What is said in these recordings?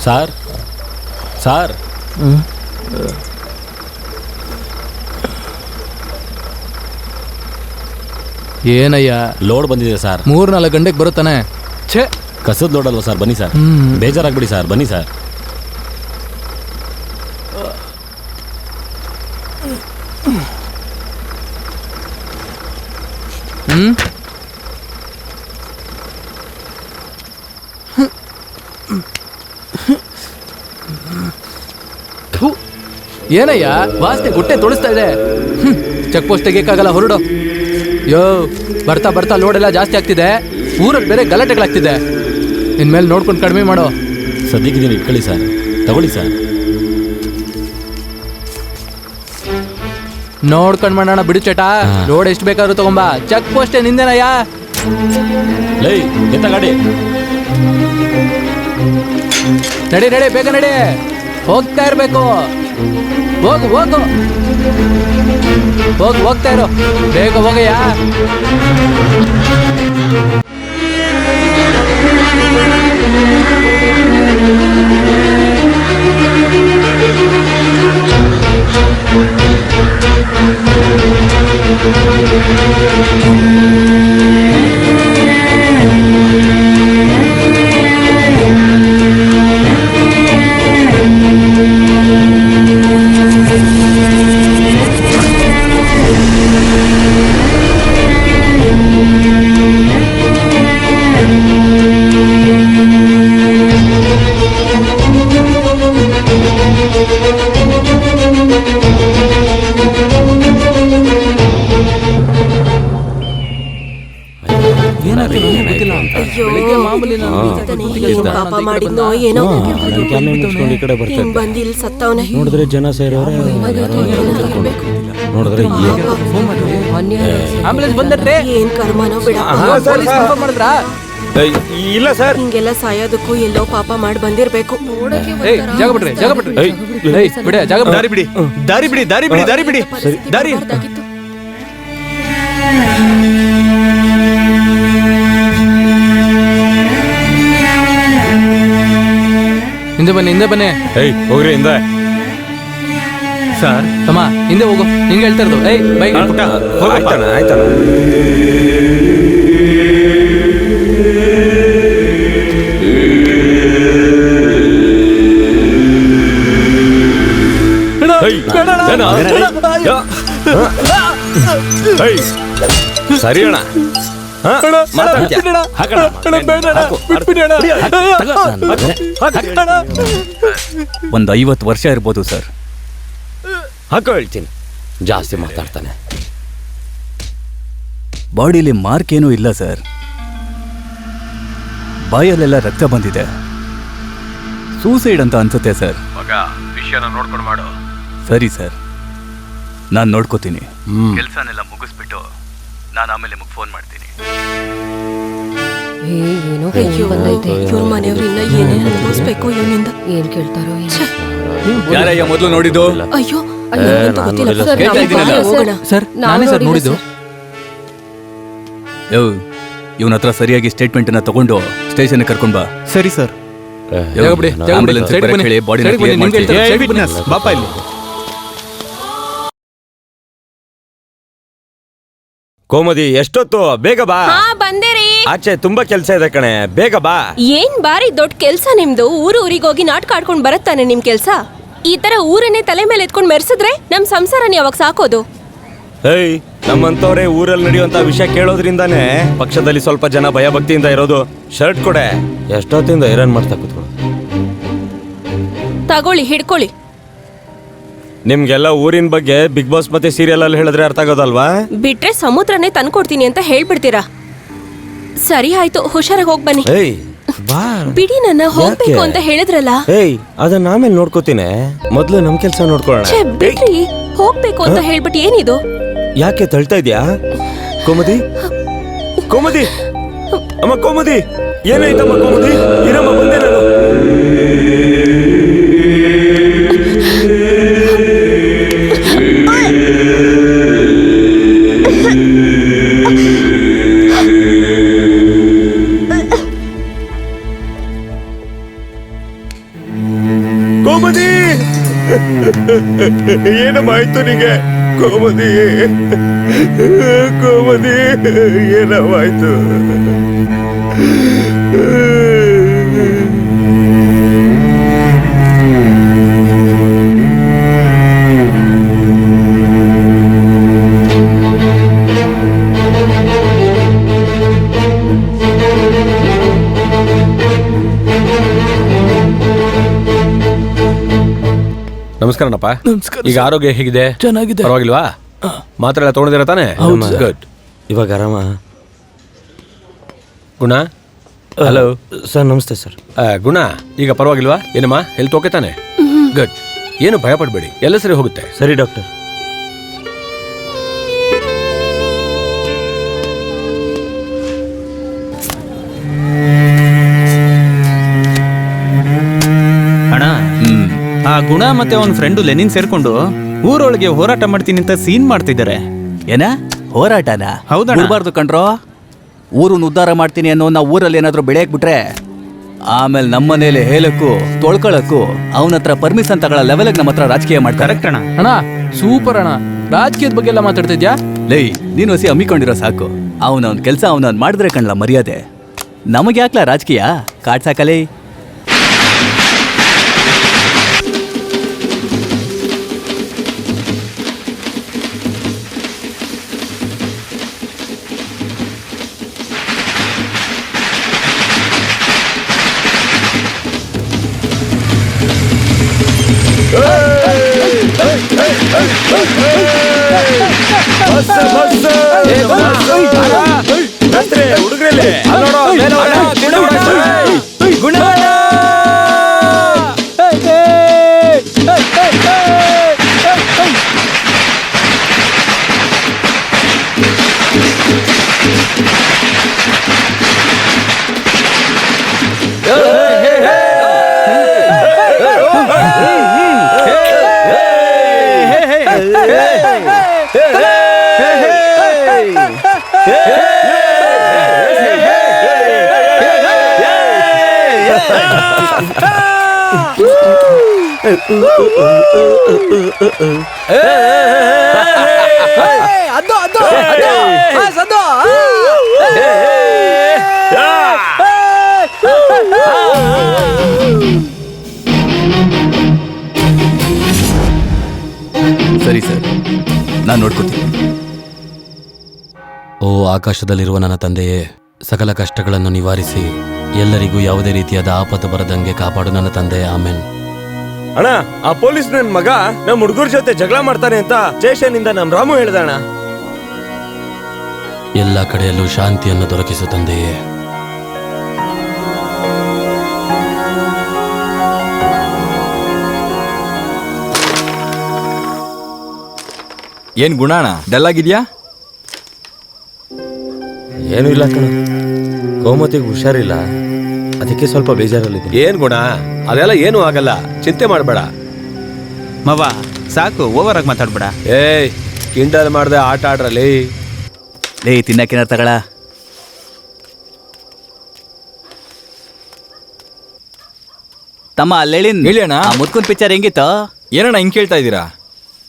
Sir sir ಏನಯ್ಯ? Load ಬಂದಿದೆ sir ಮೂರ್ ನಾಲ್ಕು ಗಂಟೆಗೆ ಬರುತ್ತಾನೆ. ಛೇ! ಕಸದ ಲೋಡ್ ಅಲ್ವಾ ಸರ್ ಬನ್ನಿ ಸರ್ ಹ್ಮ್. ಬೇಜಾರಾಗ್ಬಿಡಿ ಸರ್ ಬನ್ನಿ ಸರ್ ಹ್ಮ್? ಏನಯ್ಯ? ವಾಸನೆ ಗುಟ್ಟೆ ತೊಳಿಸ್ತಾ ಇದೆ. ಚೆಕ್ ಪೋಸ್ಟ್ ತೆಗಿಯಕ್ಕಾಗಲ್ಲ ಹೊರಡು. ಯೋ ಬರ್ತಾ ಬರ್ತಾ ಲೋಡ್ ಎಲ್ಲ ಜಾಸ್ತಿ ಆಗ್ತಿದೆ. ಊರಲ್ಲಿ ಬೇರೆ ಗಲಾಟೆಗಳಾಗ್ತಿದೆ. ಇನ್ಮೇಲೆ ನೋಡ್ಕೊಂಡು ಕಡಿಮೆ ಮಾಡು. ಸದ್ಯಕ್ಕೆ ಇದನ್ನು ಇಟ್ಕೊಳ್ಳಿ ಸರ್. ತಗೊಳ್ಳಿ ಸರ್. ನೋಡ್ಕೊಂಡ್ ಮಾಡೋಣ ಬಿಡು ಚಟ. ರೋಡ್ ಎಷ್ಟು ಬೇಕಾದ್ರೂ ತಗೊಂಬಾ. ಚೆಕ್ ಪೋಸ್ಟ್ ನಿಂದೇನಯ್ಯ ಲೈ ಎತ್ತ ಗಾಡಿ. ನಡಿ ನಡಿ ಬೇಗ ನಡಿ. ಹೋಗ್ತಾ ಇರ್ಬೇಕು. ಹೋಗು ಹೋಗು. ಹೋಗು ಹೋಗ್ತಾ ಇರೋ. ಬೇಗ ಹೋಗಯ್ಯ. ಪಾಪ ಮಾಡಿದ್ನೋ ಏನೋ ಮುಚ್ಕೊಂಡು ಈ ಕಡೆ ಹಿಂಗ್ ಬಂದ್ ಇಲ್ಲಿ ಸತ್ತವನೆ. ನೋಡಿದ್ರೆ ಜನ ಸೇರೋರೆ ನೋಡಿದ್ರೆ ಆಂಬುಲೆನ್ಸ್ ಬಂದಟ್ರೆ? ಏನ್ ಕರ್ಮನೋ ಬಿಡ. ಪೊಲೀಸ್ ಕನ್ಫರ್ಮ್ ಮಾಡಿದ್ರಾ? ಇಲ್ಲ ಸರ್. ಹಿಂಗೆಲ್ಲ ಸಾಯೋದಕ್ಕೂ ಎಲ್ಲೋ ಪಾಪ ಮಾಡಿ ಬಂದಿರ್ಬೇಕು. ಜಾಗ ಬಿಡ್ರಿ ಜಾಗ ಬಿಡ್ರಿ ಬಿಡಿ ಜಾಗ ಬಿಡ್ರಿ. ದಾರಿ ಬಿಡಿ. ದಾರಿ ಬಿಡಿ ದಾರಿ ಬಿಡಿ ದಾರಿ ಬಿಡಿ. ದಾರಿ. ಹಿಂದೆ ಬನ್ನಿ ಹಿಂದೆ ಬನ್ನಿ ಏಯ್ ಹೋಗ್ರಿ ಹಿಂದೆ ಸರ್ ತಮ್ಮ ಹಿಂದೆ ಹೋಗು ಹಿಂಗೆ ಹೇಳ್ತಾ ಇರೋದು ಏಯ್ ಬೈ ಪುಟ್ಟ ಆಯ್ತಾನ ಆಯ್ತಾನ ಏಯ್, ಜನ, ಯಾ, ಹ? ಏಯ್, ಸರಿ ಅಣ್ಣ ಒಂದು ಐವತ್ತು ವರ್ಷ ಇರ್ಬೋದು ಸರ್. ಹಾಕೋ ಹೇಳ್ತೀನಿ. ಜಾಸ್ತಿ ಮಾತಾಡ್ತಾನೆ. ಬಾಡಿಲಿ ಮಾರ್ಕ್ ಏನೂ ಇಲ್ಲ ಸರ್. ಬಾಯಲ್ಲೆಲ್ಲ ರಕ್ತ ಬಂದಿದೆ. ಸೂಸೈಡ್ ಅಂತ ಅನ್ಸುತ್ತೆ ಸರ್. ಸರಿ ಸರ್. ನಾನು ನೋಡ್ಕೋತೀನಿ. ಕೆಲಸನೆಲ್ಲ ಮುಗಿಸ್ಬಿಟ್ಟು ನಾನು ಆಮೇಲೆ ನಿಮಗೆ ಫೋನ್ ಮಾಡ್ತೀನಿ. ಏನೋ ಅಯ್ಯೋ ಬಂದೈತೆ ಇವ್ರ ಮನೆಯವ್ರು ಇನ್ನ ಏನೇನ್ ಅನುಭವಿಸ್ಬೇಕು ಇವನಿಂದ? ಏನ್ ಕೇಳ್ತಾರೋ ಏನೋ. ಯಾರಯ್ಯ ಮೊದಲು ನೋಡಿದ್ದು? ಅಯ್ಯೋ ಅಯ್ಯೋ ನಂಗೂ ಗೊತ್ತಿಲ್ಲ. ಸರ್, ಕೇಳ್ತಾ ನಾವು ಇದ್ದೀನಲ್ಲ. ಬಾಳೆ ಹೋಗೋಣ. ಸರ್ ನಾವು ನಾನೇ ಸರ್ ನೋಡಿಲ್ಲ ನೋಡಿದ್ದು. ಯೋ ಇವನ ಹತ್ರ ಸರಿಯಾಗಿ ಸ್ಟೇಟ್ಮೆಂಟ್ ಅನ್ನ ತಗೊಂಡು ಸ್ಟೇಷನ್ ಕರ್ಕೊಂಡ್ ಬಾ. ಸರಿ ಸರ್. ಸೈಡ್ ಬರಕ್ಕೆ ಹೇಳಿ, ಬಾಡಿ ಮಾಡ್ತೀನಿ. ಬಾಪ ಇಲ್ಲಿ. ಕೋಮದಿ ಎಷ್ಟೊತ್ತು? ಬೇಗ ಬಾ. ಹಾ ರೀ ಆಚೆ ತುಂಬಾ ಕೆಲಸ ಇದೆ ಕಣೆ. ಬೇಗ ಬಾ. ಏನ್ ಬಾರಿ ದೊಡ್ಡ ಕೆಲಸ ನಿಮ್ದು? ಊರು ಊರಿಗೆ ಹೋಗಿ ನಾಟಕ ಆಡ್ಕೊಂಡ್ ಬರತ್ತಾನೆ ನಿಮ್ ಕೆಲ್ಸ? ಈ ತರ ಊರನ್ನೇ ತಲೆ ಮೇಲೆ ಎತ್ಕೊಂಡ್ ಮೆರೆಸಿದ್ರೆ ನಮ್ ಸಂಸಾರನ ಯಾವಾಗ ಸಾಕೋದು? ಹೇಯ್ ನಮ್ಮಂತವ್ರೆ ಊರಲ್ಲಿ ನಡೆಯುವಂತ ವಿಷಯ ಕೇಳೋದ್ರಿಂದಾನೇ ಪಕ್ಷದಲ್ಲಿ ಸ್ವಲ್ಪ ಜನ ಭಯಭಕ್ತಿಯಿಂದ ಇರೋದು. ಶರ್ಟ್ ಕೊಡೆ. ಎಷ್ಟೊತ್ತಿಂದ ಐರನ್ ಮಾಡ್ತಾ ಕೂತ್ಕೊಳ್ಳು ತಗೊಳ್ಳಿ ಹಿಡ್ಕೊಳ್ಳಿ. ನಿಮ್ಗೆಲ್ಲ ಊರಿನ ಬಗ್ಗೆ ಬಿಗ್ ಬಾಸ್ ಮತ್ತೆ ಸೀರಿಯಲ್ ಅಲ್ಲಿ ಹೇಳಿದ್ರೆ ಅರ್ಥ ಆಗೋದಲ್ವಾ? ಬಿಟ್ರೆ ಸಮುದ್ರನೇ ತಂದ್ಕೊಡ್ತೀನಿ ಅಂತ ಹೇಳ್ಬಿಡ್ತೀರಾ? ಸರಿ ಆಯ್ತು ಹುಷಾರಾಗಿ ಹೋಗ್ ಬನ್ನಿ. ಏಯ್ ಬಾ. ಬಿಡಿ ನನ್ನ ಹೋಗ್ಬೇಕು ಅಂತ ಹೇಳಿದ್ರಲ್ಲ? ಏಯ್ ಅದನ್ನ ಆಮೇಲೆ ನೋಡ್ಕೋತೀನಿ? ಮೊದ್ಲು ನಮ್ ಕೆಲ್ಸ ನೋಡ್ಕೊಳ್ಳೋಣ. ಬಿಡ್ರಿ. ಹೋಗ್ಬೇಕು ಅಂತ ಹೇಳ್ಬಿಟ್ಟು ಏನಿದು? ಯಾಕೆ ತಳ್ತಾ ಇದ್ಯಾ? ಕೋಮದಿ? ಕೋಮದಿ? ಅಮ್ಮ ಕೋಮದಿ! ಏನಾಯ್ತಮ್ಮ ಕೋಮದಿ? ಇರಮ್ಮ ಬಂದೆ ನಾನು. ಏನಮ್ಮಾಯ್ತು ನಿಗೆ? ಕೋಮದಿ ಕೋಮದಿ ಏನವಾಯ್ತು ನಮಸ್ಕಾರನಪ್ಪ ನಮಸ್ಕಾರ ಈಗ ಆರೋಗ್ಯ ಹೇಗಿದೆ? ಚೆನ್ನಾಗಿದೆ. ಪರವಾಗಿಲ್ವಾ? ಮಾತ್ರೆ ಎಲ್ಲ ತೊಗೊಂಡಿದ್ದೀರಾ ತಾನೇ. ಗುಡ್ ಇವಾಗ ಆರಾಮ? ಗುಣ? ಹಲೋ ಸರ್ ನಮಸ್ತೆ ಸರ್. ಗುಣ ಈಗ ಪರವಾಗಿಲ್ವಾ? ಏನಮ್ಮ? ಹೆಲ್ತ್ ಓಕೆ ತಾನೆ? ಗುಡ್ ಏನು ಭಯ ಪಡಬೇಡಿ ಎಲ್ಲ ಸರಿ ಹೋಗುತ್ತೆ. ಸರಿ ಡಾಕ್ಟರ್. ಗುಣ ಮತ್ತೆ ಅವನ ಫ್ರೆಂಡು ಲೆನಿನ್ ಸೇರ್ಕೊಂಡು ಊರೊಳಗೆ ಹೋರಾಟ ಮಾಡ್ತೀನಿ ಅಂತ ಸೀನ್ ಮಾಡ್ತಿದ್ದಾರೆ. ಏನ? ಹೋರಾಟನ? ಹೌದಣ್ಣ. ಬಿಡ್ಬಾರ್ದು ಕಣ್ರೋ? ಊರನ್ನ ಉದ್ಧಾರ ಮಾಡ್ತೀನಿ ಅನ್ನೋ ನಾ ಊರಲ್ಲಿ ಏನಾದ್ರೂ ಬೆಳೆಯಕ್ ಬಿಟ್ರೆ ಆಮೇಲೆ ನಮ್ಮನೇಲಿ ಹೇಳಕ್ಕೂ ತೊಳ್ಕೊಳಕ್ಕೂ ಅವನ ಹತ್ರ ಪರ್ಮಿಷನ್ ತಗೊಳ್ಳೋ ಲೆವೆಲ್ಗೆ ನಮ್ಮ ಹತ್ರ ರಾಜಕೀಯ ಮಾಡ್ತಾರೆ. ಕರೆಕ್ಟ್ ಅಣ್ಣ. ಅಣ್ಣ ಸೂಪರ್ ಅಣ್ಣ. ರಾಜಕೀಯದ ಬಗ್ಗೆ ಎಲ್ಲ ಮಾತಾಡ್ತಿದ್ಯಾ ಲೈ ನೀನು ಹಸಿ ಹಮ್ಮಿಕೊಂಡಿರೋ ಸಾಕು. ಅವನವ್ನ ಕೆಲಸ ಅವನವನ್ ಮಾಡಿದ್ರೆ ಕಣ್ಲ ಮರ್ಯಾದೆ. ನಮಗೆ ರಾಜಕೀಯ ರಾಜಕೀಯ? ಕಾಡ್ಸಾಕಲೇ? ಹುಡುಗ್ರಲ್ಲಿ ಸರಿ ಆಕಾಶದಲ್ಲಿರುವ ನನ್ನ ತಂದೆಯೇ ಸಕಲ ಕಷ್ಟಗಳನ್ನು ನಿವಾರಿಸಿ ಎಲ್ಲರಿಗೂ ಯಾವುದೇ ರೀತಿಯಾದ ಆಪತ್ತು ಬರದಂಗೆ ಕಾಪಾಡು ನನ್ನ ತಂದೆ ಆಮೇನ್. ಅಣ್ಣ ಆ ಪೊಲೀಸ್ ನನ್ ಮಗ ನಮ್ಮ ಹುಡುಗರ ಜೊತೆ ಜಗಳ ಮಾಡ್ತಾನೆ ಅಂತ ಸ್ಟೇಷನ್ ನಮ್ಮ ರಾಮು ಹೇಳ್ದಣ. ಅಣ್ಣ ಎಲ್ಲ ಕಡೆಯಲ್ಲೂ ಶಾಂತಿಯನ್ನು ದೊರಕಿಸು ತಂದೆಯೇ. ಏನ್ ಗುಣಾಣ ಡಲ್ ಆಗಿದ್ಯಾ? ಏನೂ ಇಲ್ಲ ಕಣ. ಗೋಮತಿಗೆ ಹುಷಾರಿಲ್ಲ. ಅದಕ್ಕೆ ಸ್ವಲ್ಪ ಬೇಜಾರಲ್ಲಿದ್ದೀನಿ. ಏನ್ ಗುಣ? ಅದೆಲ್ಲ ಏನು ಆಗಲ್ಲ. ಚಿಂತೆ ಮಾಡಬೇಡ. ಮವ ಸಾಕು ಓವರ್ ಆಗಿ ಮಾತಾಡ್ಬೇಡ. ಏಯ್ ಕಿಂಡಲ್ ಮಾಡ್ದೆ ಆಟ ಆಡ್ರಲ್ಲಿ. ಲೇ ತಿನ್ನಕ್ಕೇನಾರ ತಗಳ ತಮ್ಮ ಅಲ್ಲೇಳಿನ್ ಹೇಳಿ. ಅಣ್ಣ. ಆ ಮುತ್ಕುನ್ ಪಿಕ್ಚರ್ ಹೆಂಗಿತ್ತು? ಏನಣ್ಣ ಹಿಂಗ್ ಕೇಳ್ತಾ ಇದ್ದೀರಾ?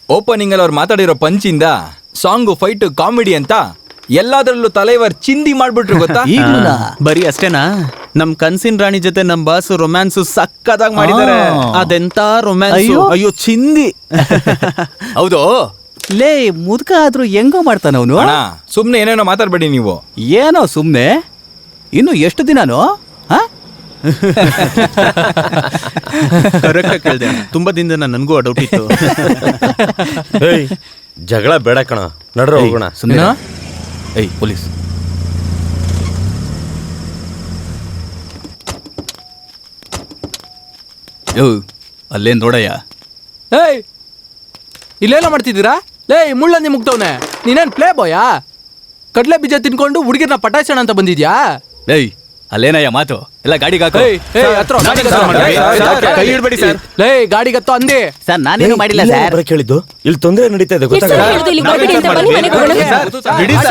ಓಪನಿಂಗ್ ಅಲ್ಲಿ ಅವ್ರು ಮಾತಾಡಿರೋ ಪಂಚಿಂದ ಸಾಂಗು ಫೈಟ್ ಕಾಮಿಡಿ ಅಂತ? ಎಲ್ಲಾದ್ರಲ್ಲೂ ತಲೆವರ್ ಚಿಂದಿ ಮಾಡ್ಬಿಟ್ರು ಗೊತ್ತಾ? ಈಗ್ಲೂನಾ? ಬರೀ ಅಷ್ಟೇನಾ? ನಮ್ ಕನ್ಸಿನ್ ರಾಣಿ ಜೊತೆ ನಮ್ ಬಾಸ್ ರೊಮ್ಯಾನ್ಸ್ ಸಕ್ಕದಾಗ್ ಮಾಡಿದಾರೆ ಆ. ಅದೆಂತ ರೊಮ್ಯಾನ್ಸ್? ಅಯ್ಯೋ. ಅಯ್ಯೋ ಚಿಂದಿ. ಹೌದು. ಲೇ ಮುದ್ಕ ಆದ್ರೂ ಹೆಂಗೋ ಮಾಡ್ತಾನ ಅವನು? ಅಣ್ಣ ಸುಮ್ನೆ ಏನೇನೋ ಮಾತಾಡ್ಬೇಡಿ ನೀವು. ಏನೋ ಸುಮ್ನೆ? ಇನ್ನು ಎಷ್ಟು ದಿನಾನು? ಹಾ? ಕರೆಕ್ಟ್ ಕೇಳ್ದೆ. ತುಂಬಾ ದಿನದಿಂದ ನನ್ಗೂ ಆ ಡೌಟ್ ಇತ್ತು. ಏಯ್ ಜಗಳ ಬೇಡ ಕಣ. ನಡ್ರ ಹೋಗೋಣ. ಸುಮ್ಮನೆ ಏಯ್ ಪೊಲೀಸ್. ಯೋ ಅಲ್ಲೇನ್ ನೋಡಯ್ಯ ಏಯ್ ಇಲ್ಲೇನ ಮಾಡ್ತಿದ್ದೀರಾ? ಲೇ ಮುಳ್ಳನ್ನಿ ಮುಗ್ತವ್ನೆ ನೀನೇನ್ ಪ್ಲೇ ಬಾಯಾ ಕಡ್ಲೆ ಬೀಜ ತಿನ್ಕೊಂಡು ಹುಡುಗಿರ್ನ ಪಟಾಯಿಸೋಣ ಅಂತ ಬಂದಿದ್ಯಾ? ಏಯ್ ಅಲ್ಲೇನಯ್ಯ ಮಾತು? ಎಲ್ಲ ಗಾಡಿಗೆ ಹಾಕೋ. ಕೈ ಹಿಡ್ಬೇಡಿ ಸರ್. ಲೇ ಗಾಡಿಗೆ ಹತ್ತೋ ಅಂದಿ. ಸರ್ ನಾನೇನು ಮಾಡಿಲ್ಲ ಸರ್. ಕೇಳಿದ್ದು ಇಲ್ಲಿ ತೊಂದರೆ ನಡೀತಾ ಇದೆ ಎಷ್ಟು